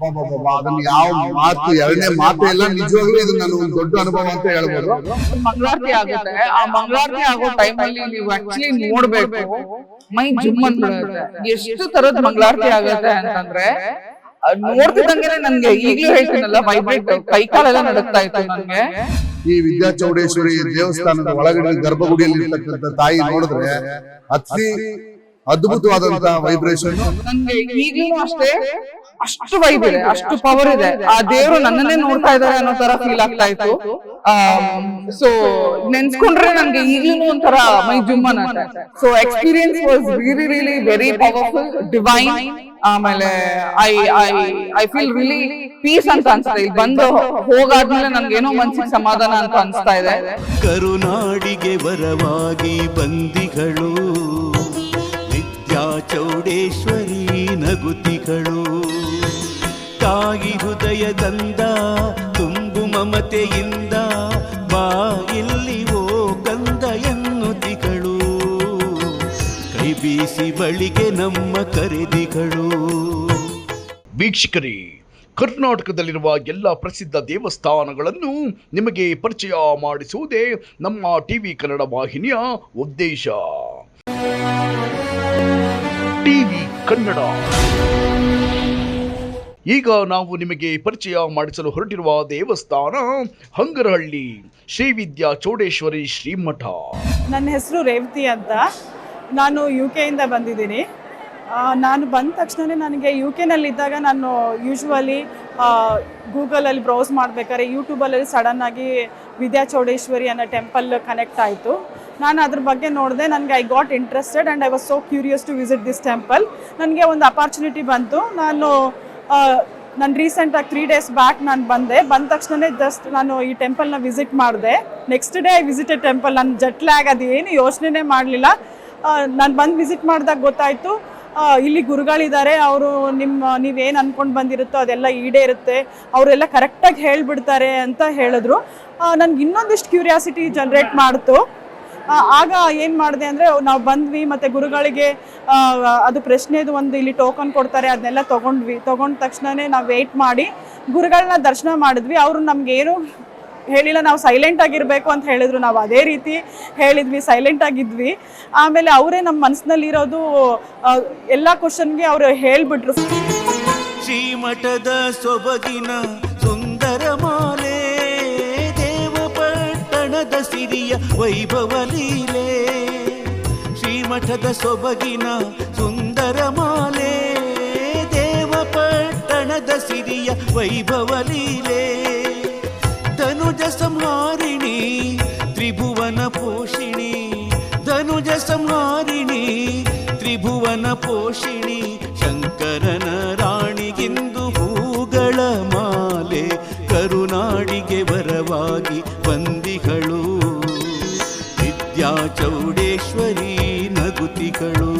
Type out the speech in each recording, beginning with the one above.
ಅದನ್ನ ಯಾವ ಮಾತು ಎರಡನೇ ಮಾತು ಎಲ್ಲ ನಿಜವಾಗ್ಲೂ ಇದು ನಾನು ಒಂದು ದೊಡ್ಡ ಅನುಭವ ಅಂತ ಹೇಳ್ಬೋದು. ಮಂಗಳಾರತಿ ಆಗುತ್ತೆ. ಆ ಮಂಗಳಾರತಿ ಆಗೋ ಟೈಮ್ ಅಲ್ಲಿ ನೀವು ಆಕ್ಚುಲಿ ನೋಡ್ಬೇಕು. ಮೈ ಜುಮ್ ಅಂತ ಎಷ್ಟು ತರದ ಮಂಗಳಾರತಿ ಆಗುತ್ತೆ ಅಂತಂದ್ರೆ ನೋಡ್ತಿದ್ದಂಗೆ ನೋಡ್ತಿದ್ದಂಗೆನೆ ನನ್ಗೆ ಈಗ್ಲೂ ಹೇಳ್ತೀನಲ್ಲ ವೈಬ್ರೇಟ್ ಕೈ ಕಾಲೆಲ್ಲ ನಡಕ್ತಾ ಇತ್ತು ನನ್ಗೆ. ಈ ವಿದ್ಯಾ ಚೌಡೇಶ್ವರಿ ದೇವಸ್ಥಾನದ ಒಳಗಡೆ ಗರ್ಭಗುಡಿಯಲ್ಲಿ ಇರ್ತಕ್ಕಂಥ ತಾಯಿ ನೋಡಿದ್ರೆ ಅತಿ ಅದ್ಭುತವಾದಂತಹ ವೈಬ್ರೇಷನ್ ಈಗಲೂ ಈಗ್ಲೂ ಅಷ್ಟೇ ಅಷ್ಟು ವೈಬ್ ಇದೆ ಅಷ್ಟು ಪವರ್ ಇದೆ. ಆ ದೇವರು ನನ್ನನ್ನೇ ನೋಡ್ತಾ ಇದ್ದಾರೆ ಅನ್ನೋ ತರ ಫೀಲ್ ಆಗ್ತಾ ಇತ್ತು. ಸೊ ನೆನ್ಸ್ಕೊಂಡ್ರೆ ನನ್ಗೆ ಈಗಲೂ ಒಂಥರ ಮೈ ಜುಮ್ ಅನ್ನತ್ತೆ so experience was really really very powerful divine ಆಮೇಲೆ I I I feel really peace ಅಂತ ಅನ್ಸುತ್ತೆ. ಇಲ್ಲಿ ಬಂದು ಹೋಗಾದ್ಮೇಲೆ ಏನೋ ಮನ್ಸಿಗೆ ಸಮಾಧಾನ ಅಂತ ಅನ್ಸ್ತಾ ಇದೆ. ಕರುನಾಡಿಗೆ ಬರವಾಗಿ ಬಂದಿಗಳು. ಚೌಡೇಶ್ವರಿ ನಗುತಿಗಳು. ತಾಯಿ ಹೃದಯದಂದ ತುಂಬು ಮಮತೆಯಿಂದ ಬಾ, ಇಲ್ಲಿ ಓ ಕಂದ ಎನ್ನುತಿಗಳು. ಕೈ ಬೀಸಿ ಬಳಿಗೆ ನಮ್ಮ ಕರೆದಿಗಳು. ವೀಕ್ಷಕರೇ, ಕರ್ನಾಟಕದಲ್ಲಿರುವ ಎಲ್ಲ ಪ್ರಸಿದ್ಧ ದೇವಸ್ಥಾನಗಳನ್ನು ನಿಮಗೆ ಪರಿಚಯ ಮಾಡಿಸುವುದೇ ನಮ್ಮ ಟಿವಿ ಕನ್ನಡ ವಾಹಿನಿಯ ಉದ್ದೇಶ. ಟಿವಿ ಕನ್ನಡ. ಈಗ ನಾವು ನಿಮಗೆ ಪರಿಚಯ ಮಾಡಿಸಲು ಹೊರಟಿರುವ ದೇವಸ್ಥಾನ ಹಂಗರಹಳ್ಳಿ. ಶ್ರೀ ವಿದ್ಯಾ ಚೌಡೇಶ್ವರಿ ಶ್ರೀಮಠ. ನನ್ನ ಹೆಸರು ರೇವತಿ ಅಂತ. ನಾನು ಯು ಇಂದ ಬಂದಿದ್ದೀನಿ. ನಾನು ಬಂದ ತಕ್ಷಣವೇ ನನಗೆ ಯು ಕೆನಲ್ಲಿದ್ದಾಗ ನಾನು ಯೂಶ್ವಲಿ ಗೂಗಲಲ್ಲಿ ಬ್ರೌಸ್ ಮಾಡಬೇಕಾದ್ರೆ ಯೂಟ್ಯೂಬಲ್ಲಿ ಸಡನ್ನಾಗಿ ವಿದ್ಯಾ ಚೌಡೇಶ್ವರಿ ಅನ್ನೋ ಟೆಂಪಲ್ ಕನೆಕ್ಟ್ ಆಯಿತು. ನಾನು ಅದ್ರ ಬಗ್ಗೆ ನೋಡಿದೆ, ನನಗೆ I got interested and I was so curious to visit this temple ನನಗೆ ಒಂದು ಅಪಾರ್ಚುನಿಟಿ ಬಂತು. ನಾನು ನಾನು ರೀಸೆಂಟಾಗಿ ತ್ರೀ ಡೇಸ್ ಬ್ಯಾಕ್ ನಾನು ಬಂದೆ. ಬಂದ ತಕ್ಷಣವೇ ಜಸ್ಟ್ ನಾನು ಈ ಟೆಂಪಲ್ನ ವಿಸಿಟ್ ಮಾಡಿದೆ. Next day I visited temple ನನ್ನ ಜಟ್ ಲ್ಯಾಗ್ ಅದು ಏನು ಯೋಚನೆ ಮಾಡಲಿಲ್ಲ ನಾನು ಬಂದು ವಿಸಿಟ್ ಮಾಡಿದಾಗ ಗೊತ್ತಾಯಿತು. ಇಲ್ಲಿ ಗುರುಗಳಿದ್ದಾರೆ ಅವರು ನಿಮ್ಮ ನೀವೇನು ಅಂದ್ಕೊಂಡು ಬಂದಿರುತ್ತೋ ಅದೆಲ್ಲ ಈಡೇರುತ್ತೆ. ಅವರೆಲ್ಲ ಕರೆಕ್ಟಾಗಿ ಹೇಳಿಬಿಡ್ತಾರೆ ಅಂತ ಹೇಳಿದ್ರು. ನನಗೆ ಇನ್ನೊಂದಿಷ್ಟು ಕ್ಯೂರಿಯಾಸಿಟಿ ಜನ್ರೇಟ್ ಮಾಡ್ತು. ಆಗ ಏನು ಮಾಡಿದೆ ಅಂದರೆ ನಾವು ಬಂದ್ವಿ ಮತ್ತು ಗುರುಗಳಿಗೆ ಅದು ಪ್ರಶ್ನೆದು ಒಂದು ಇಲ್ಲಿ ಟೋಕನ್ ಕೊಡ್ತಾರೆ ಅದನ್ನೆಲ್ಲ ತೊಗೊಂಡ್ವಿ. ತೊಗೊಂಡ ತಕ್ಷಣವೇ ನಾವು ವೆಯ್ಟ್ ಮಾಡಿ ಗುರುಗಳನ್ನ ದರ್ಶನ ಮಾಡಿದ್ವಿ. ಅವರು ನಮಗೇನು ಹೇಳಿಲ್ಲ, ನಾವು ಸೈಲೆಂಟ್ ಆಗಿರಬೇಕು ಅಂತ ಹೇಳಿದ್ರು. ನಾವು ಅದೇ ರೀತಿ ಹೇಳಿದ್ವಿ ಸೈಲೆಂಟ್ ಆಗಿದ್ವಿ. ಆಮೇಲೆ ಅವರೇ ನಮ್ಮ ಮನಸ್ಸಿನಲ್ಲಿರೋದು ಎಲ್ಲ ಕ್ವಶನ್ಗೆ ಅವರು ಹೇಳ್ಬಿಟ್ರು. ಶ್ರೀಮಠದ ಸೊಬಗಿನ ಸುಂದರ ಮಾಲೆ ದೇವಪಟ್ಟಣದ ಸಿರಿಯ ವೈಭವ ಲೀಲೆ ಶ್ರೀಮಠದ ಸೊಬಗಿನ ಸುಂದರ ಮಾಲೆ ದೇವಪಟ್ಟಣದ ಸಿರಿಯ ವೈಭವ ಲೀಲೆ ಧನುಜ ಸಂಹಾರಿಣಿ ತ್ರಿಭುವನ ಪೋಷಿಣಿ ಧನುಜ ಸಂಹಾರಿಣಿ ತ್ರಿಭುವನ ಪೋಷಿಣಿ ಚೌಡೇಶ್ವರಿ ನಗುತಿಗಳು,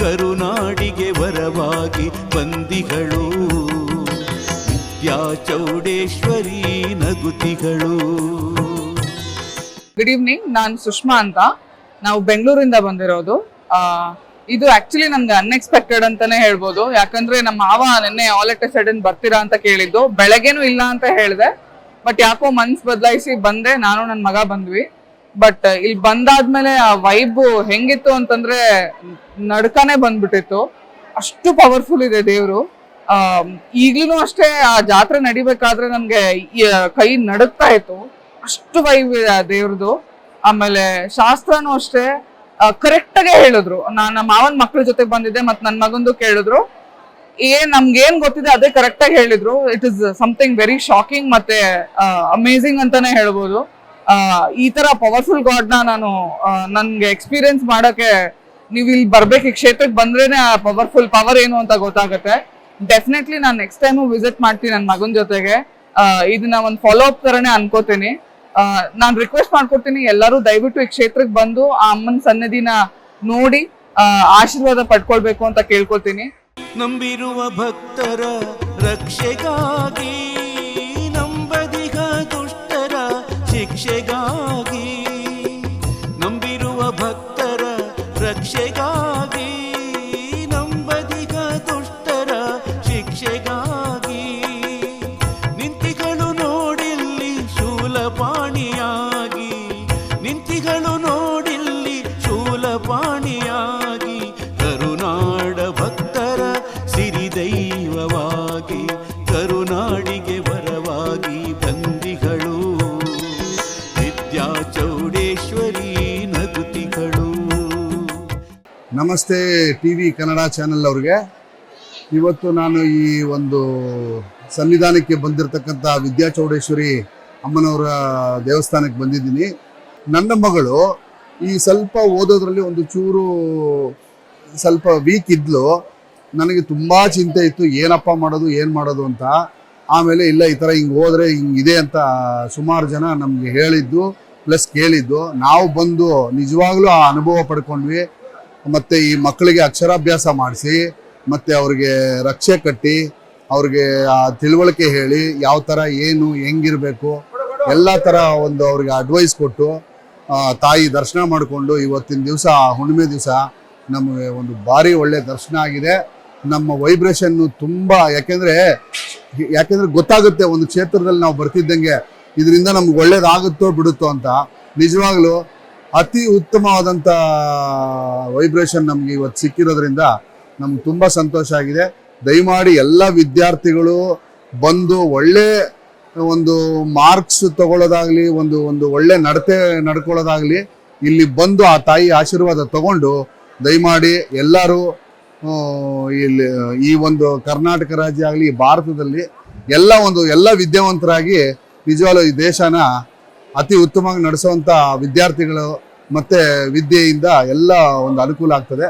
ಕರುನಾಡಿಗೆ ವರವಾಗಿ ಬಂದಿಗಳು. ವಿದ್ಯಾ ಚೌಡೇಶ್ವರಿ ನಗುತಿಗಳು. ಗುಡ್ ಈವ್ನಿಂಗ್ ನಾನು ಸುಷ್ಮಾ ಅಂತ. ನಾವು ಬೆಂಗಳೂರಿಂದ ಬಂದಿರೋದು. ಇದು ಆಕ್ಚುಲಿ ನಮ್ಗೆ ಅನ್ಎಕ್ಸ್ಪೆಕ್ಟೆಡ್ ಅಂತಾನೆ ಹೇಳ್ಬೋದು. ಯಾಕಂದ್ರೆ ನಮ್ಮ ಮಾವ ನಿನ್ನೆ ಆಲ್ ಎಟ್ ಎ ಸಡನ್ ಬರ್ತೀರಾ ಅಂತ ಕೇಳಿದ್ದು. ಬೆಳಗ್ಗೆನೂ ಇಲ್ಲ ಅಂತ ಹೇಳಿದೆ. ಬಟ್ ಯಾಕೋ ಮನ್ಸ್ ಬದಲಾಯಿಸಿ ಬಂದೆ. ನಾನು, ನನ್ನ ಮಗ ಬಂದ್ವಿ. ಬಟ್ ಇಲ್ಲಿ ಬಂದಾದ್ಮೇಲೆ ಆ ವೈಬ್ ಹೆಂಗಿತ್ತು ಅಂತಂದ್ರೆ ನಡ್ಕಾನೆ ಬಂದ್ಬಿಟ್ಟಿತ್ತು. ಅಷ್ಟು ಪವರ್ಫುಲ್ ಇದೆ ದೇವರು. ಈಗ್ಲೂ ಅಷ್ಟೇ ಆ ಜಾತ್ರೆ ನಡಿಬೇಕಾದ್ರೆ ನನ್ಗೆ ಕೈ ನಡುಕ್ತಾ ಇತ್ತು. ಅಷ್ಟು ವೈಬ್ ಇದೆ ಆ ದೇವ್ರದ್ದು ಆಮೇಲೆ ಶಾಸ್ತ್ರನೂ ಅಷ್ಟೇ ಕರೆಕ್ಟ್ ಆಗಿ ಹೇಳಿದ್ರು. ನಾನು ನಮ್ಮ ಮಾವನ್ ಮಕ್ಳ ಜೊತೆ ಬಂದಿದ್ದೆ, ಮತ್ತೆ ನನ್ನ ಮಗಂದು ಕೇಳಿದ್ರು. ಏನ್ ನಮ್ಗೆ ಏನ್ ಗೊತ್ತಿದೆ ಅದೇ ಕರೆಕ್ಟ್ ಆಗಿ ಹೇಳಿದ್ರು. It is something very shocking ಮತ್ತೆ ಅಮೇಝಿಂಗ್ ಅಂತಾನೆ ಹೇಳ್ಬೋದು. ಈ ತರ ಪವರ್ಫುಲ್ ಗಾಡ್ ನಾನು ನನ್ಗೆ ಎಕ್ಸ್ಪೀರಿಯನ್ಸ್ ಮಾಡಕ್ಕೆ ನೀವು ಇಲ್ಲಿ ಬರ್ಬೇಕು, ಈ ಕ್ಷೇತ್ರಕ್ಕೆ ಬಂದ್ರೇನೆ ಆ ಪವರ್ಫುಲ್ ಪವರ್ ಏನು ಅಂತ ಗೊತ್ತಾಗುತ್ತೆ. ಡೆಫಿನೆಟ್ಲಿ ನಾನು ನೆಕ್ಸ್ಟ್ ಟೈಮು ವಿಸಿಟ್ ಮಾಡ್ತೀನಿ ನನ್ನ ಮಗನ ಜೊತೆಗೆ. ಇದನ್ನ ಒಂದು ಫಾಲೋ ಅಪ್ ತರನೇ ಅನ್ಕೋತೀನಿ. ನಾನು ರಿಕ್ವೆಸ್ಟ್ ಮಾಡ್ಕೊಡ್ತೀನಿ ಎಲ್ಲರೂ ದಯವಿಟ್ಟು ಈ ಕ್ಷೇತ್ರಕ್ಕೆ ಬಂದು ಆ ಅಮ್ಮನ ಸನ್ನಿಧಿನ ನೋಡಿ ಆಶೀರ್ವಾದ ಪಡ್ಕೊಳ್ಬೇಕು ಅಂತ ಕೇಳ್ಕೊತೀನಿ ನಂಬಿರುವ ಭಕ್ತರ ರಕ್ಷೆಗಾಗಿ ಶಿಕ್ಷೆಗಾಗಿ ನಂಬಿರುವ ಭಕ್ತರ ರಕ್ಷೆಗಾಗಿ ನಂಬದಿಗ ದುಷ್ಟರ ಶಿಕ್ಷೆಗಾಗಿ. ನಗುತಿಗಳು. ನಮಸ್ತೆ ಟಿ ವಿ ಕನ್ನಡ ಚಾನೆಲ್ ಅವ್ರಿಗೆ. ಇವತ್ತು ನಾನು ಈ ಒಂದು ಸನ್ನಿಧಾನಕ್ಕೆ ಬಂದಿರತಕ್ಕಂಥ ವಿದ್ಯಾ ಚೌಡೇಶ್ವರಿ ಅಮ್ಮನವರ ದೇವಸ್ಥಾನಕ್ಕೆ ಬಂದಿದ್ದೀನಿ. ನನ್ನ ಮಗಳು ಈ ಸ್ವಲ್ಪ ಓದೋದ್ರಲ್ಲಿ ಒಂದು ಚೂರು ಸ್ವಲ್ಪ ವೀಕ್ ಇದ್ಲು. ನನಗೆ ತುಂಬ ಚಿಂತೆ ಇತ್ತು, ಏನಪ್ಪ ಮಾಡೋದು, ಏನು ಮಾಡೋದು ಅಂತ. ಆಮೇಲೆ ಇಲ್ಲ, ಈ ಥರ ಹಿಂಗೆ ಹೋದರೆ ಇದೆ ಅಂತ ಸುಮಾರು ಜನ ನಮಗೆ ಹೇಳಿದ್ದು. ಪ್ಲಸ್ ಕೇಳಿದ್ದು, ನಾವು ಬಂದು ನಿಜವಾಗ್ಲೂ ಆ ಅನುಭವ ಪಡ್ಕೊಂಡ್ವಿ. ಮತ್ತು ಈ ಮಕ್ಕಳಿಗೆ ಅಕ್ಷರಾಭ್ಯಾಸ ಮಾಡಿಸಿ, ಮತ್ತು ಅವ್ರಿಗೆ ರಕ್ಷೆ ಕಟ್ಟಿ, ಅವ್ರಿಗೆ ಆ ತಿಳುವಳಿಕೆ ಹೇಳಿ, ಯಾವ ಥರ ಏನು, ಹೆಂಗಿರಬೇಕು, ಎಲ್ಲ ಥರ ಒಂದು ಅವ್ರಿಗೆ ಅಡ್ವೈಸ್ ಕೊಟ್ಟು ತಾಯಿ ದರ್ಶನ ಮಾಡಿಕೊಂಡು ಇವತ್ತಿನ ದಿವಸ ಹುಣ್ಣಿಮೆ ದಿವಸ ನಮಗೆ ಒಂದು ಭಾರಿ ಒಳ್ಳೆ ದರ್ಶನ ಆಗಿದೆ. ನಮ್ಮ ವೈಬ್ರೇಷನ್ನು ತುಂಬ, ಯಾಕೆಂದರೆ ಯಾಕೆಂದರೆ ಗೊತ್ತಾಗುತ್ತೆ, ಒಂದು ಕ್ಷೇತ್ರದಲ್ಲಿ ನಾವು ಬರ್ತಿದ್ದಂಗೆ ಇದರಿಂದ ನಮ್ಗೆ ಒಳ್ಳೇದಾಗುತ್ತೋ ಬಿಡುತ್ತೋ ಅಂತ ನಿಜವಾಗ್ಲೂ ಅತಿ ಉತ್ತಮವಾದಂಥ ವೈಬ್ರೇಷನ್ ನಮಗೆ ಇವತ್ತು ಸಿಕ್ಕಿರೋದ್ರಿಂದ ನಮ್ಗೆ ತುಂಬ ಸಂತೋಷ ಆಗಿದೆ. ದಯಮಾಡಿ ಎಲ್ಲ ವಿದ್ಯಾರ್ಥಿಗಳು ಬಂದು ಒಳ್ಳೆ ಒಂದು ಮಾರ್ಕ್ಸ್ ತಗೊಳ್ಳೋದಾಗ್ಲಿ, ಒಂದು ಒಂದು ಒಳ್ಳೆ ನಡತೆ ನಡ್ಕೊಳ್ಳೋದಾಗ್ಲಿ ಇಲ್ಲಿ ಬಂದು ಆ ತಾಯಿ ಆಶೀರ್ವಾದ ತಗೊಂಡು ದಯಮಾಡಿ ಎಲ್ಲರೂ ಇಲ್ಲಿ ಈ ಒಂದು ಕರ್ನಾಟಕ ರಾಜ್ಯ ಆಗಲಿ ಭಾರತದಲ್ಲಿ ಎಲ್ಲ ಒಂದು ಎಲ್ಲ ವಿದ್ಯಾವಂತರಾಗಿ ನಿಜವಾಗ್ಲೂ ಈ ದೇಶನ ಅತಿ ಉತ್ತಮವಾಗಿ ನಡೆಸುವಂಥ ವಿದ್ಯಾರ್ಥಿಗಳು ಮತ್ತೆ ವಿದ್ಯೆಯಿಂದ ಎಲ್ಲ ಒಂದು ಅನುಕೂಲ ಆಗ್ತದೆ.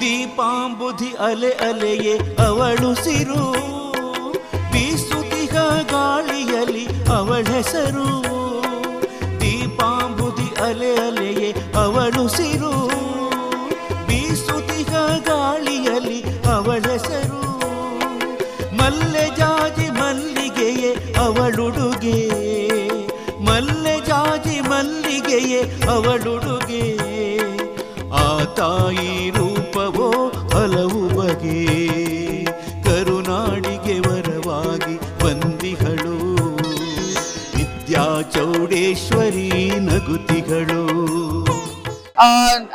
ದೀಪಾಂಬುಧಿ ಅಲೆ ಅಲೆಯೇ ಅವಳು ಸಿರು. ಬೀಸುತಿಹ ಗಾಳಿಯಲಿ ಅವಳ ಹೆಸರು. ದೀಪಾಂಬುಧಿ ಅಲೆ ಅಲೆಯೇ ಅವಳು ಸಿರು. ಅವಳುಡುಗೆ. ಮಲ್ಲೆ ಜಾಜಿ ಮಲ್ಲಿಗೆಯೇ ಅವಳುಡುಗೆ. ಆ ತಾಯಿ ರೂಪವೋ ಹಲವು ಬಗೆ. ಕರುನಾಡಿಗೆ ವರವಾಗಿ ಬಂದಿಗಳು ವಿದ್ಯಾ ಚೌಡೇಶ್ವರಿ ನಗುತಿಗಳು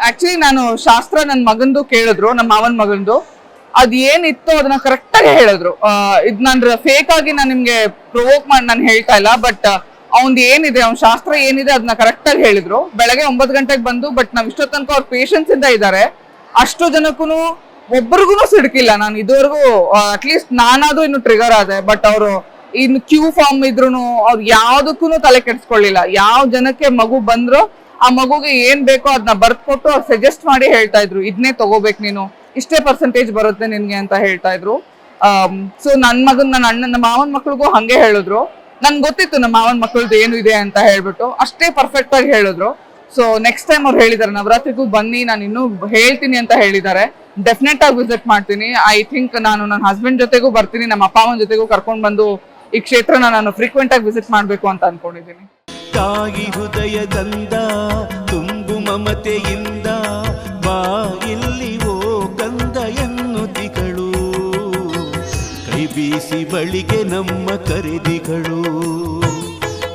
ಆಕ್ಚುಲಿ ನಾನು ಶಾಸ್ತ್ರ ನನ್ನ ಮಗಂದು ಕೇಳಿದ್ರು ನಮ್ಮ ಮಾವನ ಮಗಂದು. ಅದ್ ಏನಿತ್ತು ಅದನ್ನ ಕರೆಕ್ಟ್ ಆಗಿ ಹೇಳಿದ್ರು. ಇದ್ ನಾನು ಫೇಕ್ ಆಗಿ ನಾನು ನಿಮ್ಗೆ ಪ್ರೊವೋಕ್ ಮಾಡಿ, ನಾನು ಹೇಳ್ತಾ ಇಲ್ಲ ಬಟ್ ಅವ್ನ್ ಏನಿದೆ, ಅವ್ನ ಶಾಸ್ತ್ರ ಏನಿದೆ ಅದನ್ನ ಕರೆಕ್ಟ್ ಆಗಿ ಹೇಳಿದ್ರು. ಬೆಳಗ್ಗೆ ಒಂಬತ್ತು ಗಂಟೆಗೆ ಬಂದು ಬಟ್ ನಾವ್ ಇಷ್ಟೋ ತನಕ ಅವ್ರ ಪೇಷನ್ಸ್ ಇಂದ ಇದ್ದಾರೆ ಅಷ್ಟು ಜನಕ್ಕೂ ಒಬ್ರಿಗೂ ಸಿಡ್ಕಿಲ್ಲ. ನಾನು ಇದುವರೆಗೂ ಅಟ್ಲೀಸ್ಟ್ ನಾನಾದ್ರೂ ಇನ್ನು ಟ್ರಿಗರ್ ಆದೆ ಬಟ್ ಅವರು ಇನ್ನು ಕ್ಯೂ ಫಾರ್ಮ್ ಇದ್ರು ಅವ್ರು ಯಾವ್ದಕ್ಕೂ ತಲೆ ಕೆಡ್ಸ್ಕೊಳ್ಳಿಲ್ಲ. ಯಾವ ಜನಕ್ಕೆ ಮಗು ಬಂದ್ರು, ಆ ಮಗುಗೆ ಏನ್ ಬೇಕೋ ಅದನ್ನ ಬರ್ದ್ಕೊಟ್ಟು ಅವ್ರು ಸಜೆಸ್ಟ್ ಮಾಡಿ ಹೇಳ್ತಾ ಇದ್ರು. ಇದನ್ನೇ ತಗೋಬೇಕು ನೀನು. ಇಷ್ಟೇ ಪರ್ಸೆಂಟೇಜ್ ಬರುತ್ತೆ ನಿನ್ಗೆ ಅಂತ ಹೇಳ್ತಾ ಇದ್ರು. ಸೊ ನನ್ ಮಗನ ನನ್ನ ಅಣ್ಣನ ನಮ್ಮ ಮಾವನ್ ಮಕ್ಳಿಗೂ ಹಂಗೆ ಹೇಳಿದ್ರು. ನನ್ಗೆ ಗೊತ್ತಿತ್ತು ನಮ್ಮ ಮಾವನ್ ಮಕ್ಕಳದು ಏನು ಇದೆ ಅಂತ ಹೇಳ್ಬಿಟ್ಟು. ಅಷ್ಟೇ ಪರ್ಫೆಕ್ಟ್ ಆಗಿ ಹೇಳಿದ್ರು. ಸೊ ನೆಕ್ಸ್ಟ್ ಟೈಮ್ ಅವ್ರು ಹೇಳಿದ್ದಾರೆ ನವರಾತ್ರಿಗೂ ಬನ್ನಿ, ನಾನು ಇನ್ನೂ ಹೇಳ್ತೀನಿ ಅಂತ ಹೇಳಿದ್ದಾರೆ ಡೆಫಿನೆಟ್ ಆಗಿ ವಿಸಿಟ್ ಮಾಡ್ತೀನಿ. ಐ ಥಿಂಕ್ ನಾನು ನನ್ನ ಹಸ್ಬೆಂಡ್ ಜೊತೆಗೂ ಬರ್ತೀನಿ, ನಮ್ಮ ಅಪ್ಪ, ಅಮ್ಮನ ಜೊತೆಗೂ ಕರ್ಕೊಂಡು ಬಂದು ಈ ಕ್ಷೇತ್ರನ ನಾನು ಫ್ರೀಕ್ವೆಂಟ್ ಆಗಿ ವಿಸಿಟ್ ಮಾಡ್ಬೇಕು ಅಂತ ಅನ್ಕೊಂಡಿದ್ದೀನಿ ತಾಯಿ ಹೃದಯ ಗಂಧ ತುಂಬು ಮಮತೆಯಿಂದ ಬಾ, ಇಲ್ಲಿ ಬೀಸಿ ಬಳಿಗೆ ನಮ್ಮ ಕರೆದಿಗಳು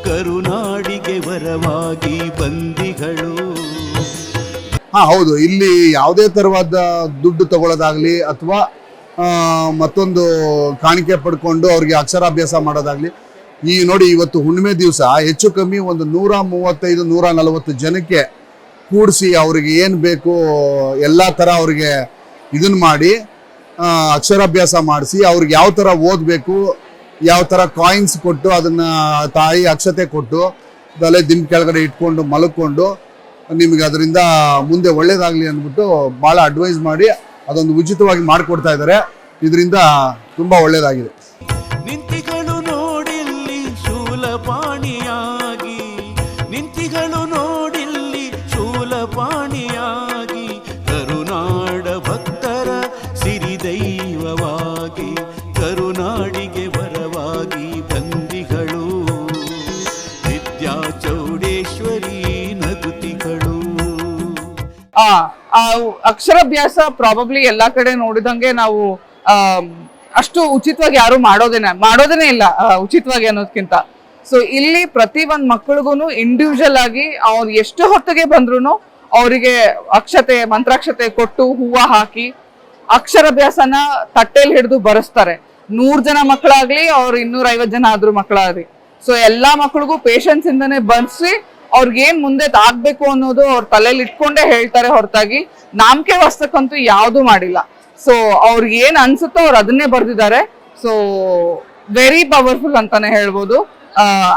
ಕರುನಾಡಿಗೆ ವರವಾಗಿ ಬಂದಿಗಳು. ಹಾ, ಹೌದು. ಇಲ್ಲಿ ಯಾವುದೇ ತರವಾದ ದುಡ್ಡು ತಗೊಳ್ಳೋದಾಗ್ಲಿ ಅಥವಾ ಮತ್ತೊಂದು ಕಾಣಿಕೆ ಪಡ್ಕೊಂಡು ಅವ್ರಿಗೆ ಅಕ್ಷರಾಭ್ಯಾಸ ಮಾಡೋದಾಗ್ಲಿ, ಈ ನೋಡಿ ಇವತ್ತು ಹುಣ್ಣಿಮೆ ದಿವಸ ಹೆಚ್ಚು ಕಮ್ಮಿ ಒಂದು ನೂರ ಮೂವತ್ತೈದು, ನೂರ ನಲವತ್ತು ಜನಕ್ಕೆ ಕೂಡಿಸಿ ಅವ್ರಿಗೆ ಏನು ಬೇಕು, ಎಲ್ಲ ಥರ ಅವ್ರಿಗೆ ಇದನ್ನ ಮಾಡಿ ಅಕ್ಷರಾಭ್ಯಾಸ ಮಾಡಿಸಿ ಅವ್ರಿಗೆ ಯಾವ ಥರ ಓದಬೇಕು, ಯಾವ ಥರ ಕಾಯಿನ್ಸ್ ಕೊಟ್ಟು ಅದನ್ನ ತಾಯಿ ಅಕ್ಷತೆ ಕೊಟ್ಟು ತಲೆ ದಿಂಬ್ ಕೆಳಗಡೆ ಇಟ್ಕೊಂಡು ಮಲಕೊಂಡು ನಿಮಗೆ ಅದರಿಂದ ಮುಂದೆ ಒಳ್ಳೇದಾಗಲಿ ಅಂದ್ಬಿಟ್ಟು ಭಾಳ ಅಡ್ವೈಸ್ ಮಾಡಿ ಅದೊಂದು ಉಚಿತವಾಗಿ ಮಾಡಿಕೊಡ್ತಾ ಇದ್ದಾರೆ. ಇದರಿಂದ ತುಂಬ ಒಳ್ಳೇದಾಗಿದೆ. ನಿಂತಿಗಳು ನೋಡಿಲ್ಲಿ ಶೂಲಪಾಣಿಯಾಗಿ ಅಕ್ಷರಾಭ್ಯಾಸ ಪ್ರಾಬಬ್ಲಿ ಎಲ್ಲಾ ಕಡೆ ನೋಡಿದಂಗೆ ನಾವು ಅಷ್ಟು ಉಚಿತವಾಗಿ ಯಾರು ಮಾಡೋದೇನೆ ಮಾಡೋದೇನೆ ಇಲ್ಲ ಉಚಿತವಾಗಿ ಅನ್ನೋದಕ್ಕಿಂತ ಸೊ ಇಲ್ಲಿ ಪ್ರತಿ ಒಂದ್ ಮಕ್ಕಳಿಗೂ ಇಂಡಿವಿಜುವಲ್ ಆಗಿ ಅವ್ರು ಎಷ್ಟು ಹೊತ್ತಿಗೆ ಬಂದ್ರು ಅವರಿಗೆ ಅಕ್ಷತೆ, ಮಂತ್ರಾಕ್ಷತೆ ಕೊಟ್ಟು ಹೂವು ಹಾಕಿ ಅಕ್ಷರಾಭ್ಯಾಸನ ತಟ್ಟೆಯಲ್ಲಿ ಹಿಡಿದು ಬರೆಸ್ತಾರೆ. ನೂರ್ ಜನ ಮಕ್ಕಳಾಗ್ಲಿ ಅವ್ರು ಇನ್ನೂರ ಐವತ್ ಜನ ಆದ್ರೂ ಮಕ್ಕಳಾಗ್ಲಿ ಸೊ ಎಲ್ಲಾ ಮಕ್ಕಳಿಗೂ ಪೇಶನ್ಸ್ ಇಂದನೇ ಬರ್ಸಿ ಅವ್ರಿಗೇನ್ ಮುಂದೆ ಆಗ್ಬೇಕು ಅನ್ನೋದು ಅವ್ರ ತಲೆಯಲ್ಲಿ ಇಟ್ಕೊಂಡೇ ಹೇಳ್ತಾರೆ ಹೊರತಾಗಿ. ನಾಮಕೆ ವಸ್ತಕ್ಕಂತೂ ಯಾವುದು ಮಾಡಿಲ್ಲ. ಸೊ ಅವ್ರಿಗೆ ಏನ್ ಅನ್ಸುತ್ತೋ ಅವ್ರು ಅದನ್ನೇ ಬರ್ದಿದ್ದಾರೆ. ಸೊ ವೆರಿ ಪವರ್ಫುಲ್ ಅಂತಾನೆ ಹೇಳ್ಬೋದು.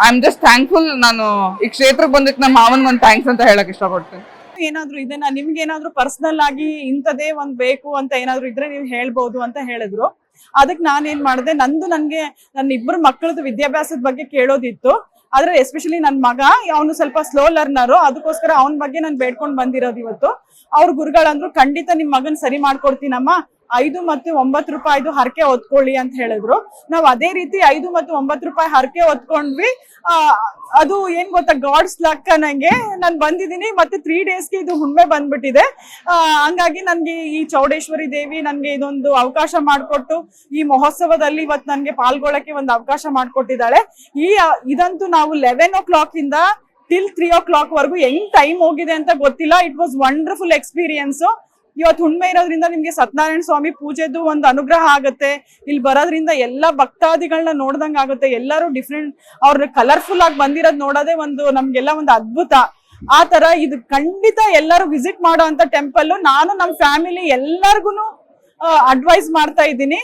ಐ ಆಮ್ ಜಸ್ಟ್ ಥ್ಯಾಂಕ್ಫುಲ್ ನಾನು ಈ ಕ್ಷೇತ್ರಕ್ಕೆ ಬಂದಕ್ಕೆ ನಮ್ಮ ಮಾವನ್ ಒಂದು ಥ್ಯಾಂಕ್ಸ್ ಅಂತ ಹೇಳಕ್ ಇಷ್ಟಪಡ್ತೀನಿ. ಏನಾದ್ರೂ ಇದನ್ನ ನಿಮ್ಗೆ ಏನಾದ್ರೂ ಪರ್ಸನಲ್ ಆಗಿ ಇಂಥದೇ ಒಂದ್ ಬೇಕು ಅಂತ ಏನಾದ್ರೂ ಇದ್ರೆ ನೀವು ಹೇಳ್ಬೋದು ಅಂತ ಹೇಳಿದ್ರು. ಅದಕ್ಕೆ ನಾನೇನ್ ಮಾಡಿದೆ, ನಂದು ನನ್ಗೆ ನನ್ನ ಇಬ್ಬರು ಮಕ್ಕಳದ್ದು ವಿದ್ಯಾಭ್ಯಾಸದ ಬಗ್ಗೆ ಕೇಳೋದಿತ್ತು. ಆದ್ರೆ ಎಸ್ಪೆಷಲಿ ನನ್ನ ಮಗ, ಅವನು ಸ್ವಲ್ಪ ಸ್ಲೋ ಲರ್ನರು ಅದಕ್ಕೋಸ್ಕರ ಅವನ ಬಗ್ಗೆ ನಾನು ಬೇಡ್ಕೊಂಡು ಬಂದಿರೋದು ಇವತ್ತು. ಅವ್ರ ಗುರುಗಳಂದ್ರು ಖಂಡಿತ ನಿಮ್ ಮಗನ್ ಸರಿ ಮಾಡ್ಕೊಡ್ತೀನಮ್ಮ. ಐದು ಮತ್ತು ಒಂಬತ್ತು ರೂಪಾಯಿದು ಹರಕೆ ಹೊತ್ಕೊಳ್ಳಿ ಅಂತ ಹೇಳಿದ್ರು. ನಾವ್ ಅದೇ ರೀತಿ ಐದು ಮತ್ತು ಒಂಬತ್ತು ರೂಪಾಯಿ ಹರಕೆ ಹೊತ್ಕೊಂಡ್ವಿ. ಅದು ಏನ್ ಗೊತ್ತಾ ಗಾಡ್ಸ್ ಲಕ್ ನಂಗೆ ನಾನು ಬಂದಿದ್ದೀನಿ ಮತ್ತೆ ತ್ರೀ ಡೇಸ್ಗೆ ಇದು ಹುಣ್ಮೆ ಬಂದ್ಬಿಟ್ಟಿದೆ. ಹಂಗಾಗಿ ನನ್ಗೆ ಈ ಚೌಡೇಶ್ವರಿ ದೇವಿ ನನ್ಗೆ ಇದೊಂದು ಅವಕಾಶ ಮಾಡಿಕೊಟ್ಟು, ಈ ಮಹೋತ್ಸವದಲ್ಲಿ ಇವತ್ತು ನನ್ಗೆ ಪಾಲ್ಗೊಳ್ಳಕ್ಕೆ ಒಂದು ಅವಕಾಶ ಮಾಡಿಕೊಟ್ಟಿದ್ದಾಳೆ. ಈ ಇದಂತೂ ನಾವು ಲೆವೆನ್ ಓ ಕ್ಲಾಕ್ ಇಂದ ಟಿಲ್ ತ್ರೀ ಓ ಕ್ಲಾಕ್ ವರೆಗೂ ಹೆಂಗ್ ಟೈಮ್ ಹೋಗಿದೆ ಅಂತ ಗೊತ್ತಿಲ್ಲ. ಇಟ್ ವಾಸ್ ವಂಡರ್ಫುಲ್ ಎಕ್ಸ್ಪೀರಿಯನ್ಸ್ ಇವತ್ತು ಹುಣ್ಮೆ ಇರೋದ್ರಿಂದ ನಿಮ್ಗೆ ಸತ್ಯನಾರಾಯಣ ಸ್ವಾಮಿ ಪೂಜೆದು ಒಂದು ಅನುಗ್ರಹ ಆಗುತ್ತೆ. ಇಲ್ಲಿ ಬರೋದ್ರಿಂದ ಎಲ್ಲ ಭಕ್ತಾದಿಗಳನ್ನ ನೋಡ್ದಂಗ್ ಆಗುತ್ತೆ. ಎಲ್ಲರೂ ಡಿಫ್ರೆಂಟ್ ಅವ್ರ ಕಲರ್ಫುಲ್ ಆಗಿ ಬಂದಿರೋದ್ ನೋಡೋದೇ ಒಂದು ನಮ್ಗೆಲ್ಲ ಒಂದು ಅದ್ಭುತ. ಆ ತರ ಇದು ಖಂಡಿತ ಎಲ್ಲರೂ ವಿಸಿಟ್ ಮಾಡೋ ಅಂತ ಟೆಂಪಲ್ ನಾನು ನಮ್ಮ ಫ್ಯಾಮಿಲಿ ಎಲ್ಲರಿಗೂ ಅಡ್ವೈಸ್ ಮಾಡ್ತಾ ಇದ್ದೀನಿ.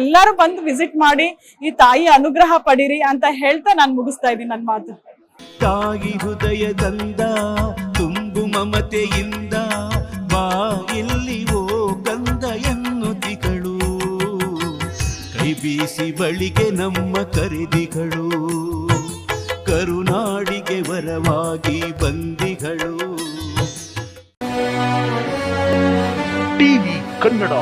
ಎಲ್ಲರೂ ಬಂದು ವಿಸಿಟ್ ಮಾಡಿ, ಈ ತಾಯಿ ಅನುಗ್ರಹ ಪಡೀರಿ ಅಂತ ಹೇಳ್ತಾ ನಾನು ಮುಗಿಸ್ತಾ ಇದ್ದೀನಿ ನನ್ನ ಮಾತು. ತಾಯಿ ಹೃದಯದಂದ ತುಂಬು ಮಮತೆಯಿಂದ ಓ ಗಂಧ ಎನ್ನುತಿಗಳು ಕೈ ಬೀಸಿ ಬಳಿಗೆ ನಮ್ಮ ಕರೆದಿಗಳು. ಕರುನಾಡಿಗೆ ವರವಾಗಿ ಬಂದಿಗಳು. ಟಿವಿ ಕನ್ನಡ.